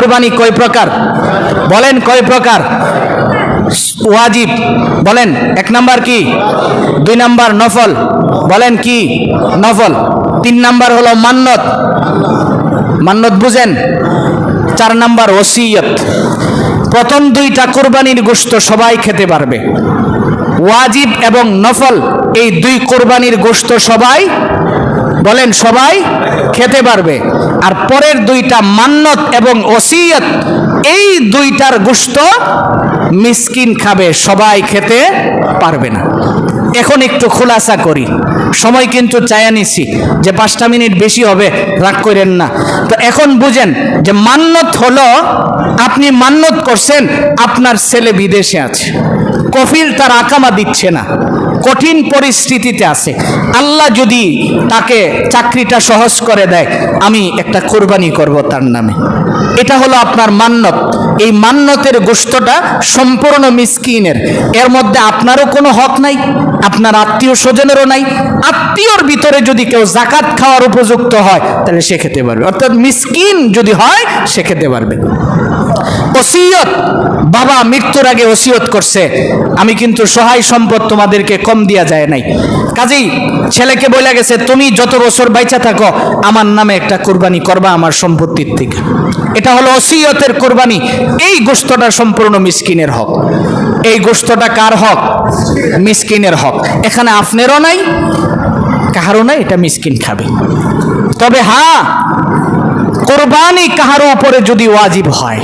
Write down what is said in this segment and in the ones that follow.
কুরবানি কয় প্রকার? বলেন কয় প্রকার? ওয়াজিব, বলেন। এক নাম্বার কি? দুই নাম্বার নফল, বলেন কি? নফল। তিন নাম্বার হলো মান্নত। মান্নত বুঝেন? চার নাম্বার ওসিয়ত। প্রথম দুইটা কোরবানির গোশত সবাই খেতে পারবে। ওয়াজিব এবং নফল, এই দুই কোরবানির গোশত সবাই বলেন, সবাই খেতে পারবে। আর পরের দুইটা মান্নত এবং ওসিয়ত, এই দুইটার গোশত মিসকিন খাবে, সবাই খেতে পারবে না। এখন একটু খোলাসা করি। সময় কিন্তু চায়া নিছি যে পাঁচটা মিনিট বেশি হবে, রাগ করেন না। তো এখন বুঝেন যে মান্নত হলো, আপনি মান্নত করছেন, আপনার ছেলে বিদেশে আছে। কফিল তার আকামা দিচ্ছে না। কঠিন পরিস্থিতিতে আছে। আল্লাহ যদি তাকে চাকরিটা সহজ করে দেয়, আমি একটা কোরবানি করব তার নামে। এটা হলো আপনার মান্নত। এই মান্নতের গোষ্ঠটা সম্পূর্ণ মিসকিনের। এর মধ্যে আপনারও কোনো হক নাই, আপনার আত্মীয় স্বজনেরও নাই। আত্মীয়র ভিতরে যদি কেউ জাকাত খাওয়ার উপযুক্ত হয়, তাহলে সে খেতে পারবে। অর্থাৎ মিসকিন যদি হয়, সে খেতে পারবে। ওসিয়ত বাবা মৃত্যুর আগে ওসিয়ত করছে। আমি কিন্তু সহায় সম্পদ তোমাদেরকে কম দিয়া যায় নাই। কাজেই ছেলেকে বলে গেছে, তুমি যত বছর বাইচা থাকো, আমার নামে একটা কোরবানি করবা আমার সম্পত্তির থেকে। এটা হলো ওসিয়তের কোরবানি। এই গোস্তটা সম্পূর্ণ মিসকিনের হক। এই গোস্তটা কার হক? মিসকিনের হক। এখানে আপনারও নাই, কাহারও নাই, এটা মিসকিন খাবে। তবে হ্যাঁ কোরবানি কাহারও উপরে যদি ওয়াজিব হয়।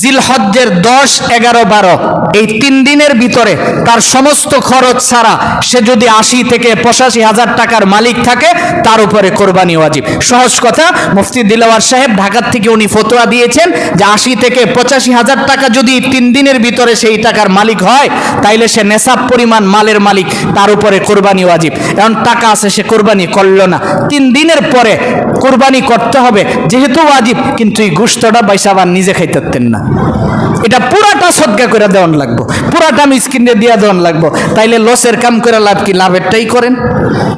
জিলহজ্জের দশ, এগারো, বারো, এই তিন দিনের ভিতরে তার সমস্ত খরচ ছাড়া সে যদি আশি থেকে পঁচাশি হাজার টাকার মালিক থাকে, তার উপরে কোরবানি ওয়াজিব। সহজ কথা, মুফতি দিলাওয়ার সাহেব ঢাকার থেকে উনি ফতোয়া দিয়েছেন যে আশি থেকে পঁচাশি হাজার টাকা যদি তিন দিনের ভিতরে সেই টাকার মালিক হয়, তাইলে সে নেশাব পরিমাণ মালের মালিক, তার উপরে কোরবানি ওয়াজিব। এখন টাকা আছে, সে কোরবানি করল না। তিন দিনের পরে কোরবানি করতে হবে, যেহেতু ওয়াজিব, কিন্তু এই গুস্তটা বাইসাবার নিজে খাইতেন না। এটা পুরাটা সদকা করে দেওয়ান লাগবো। পুরাটা আমি মিসকিনে দিয়া দেওয়ান লাগবো। তাইলে লসের কাম করে লাভ কি? লাভেরটাই করেন।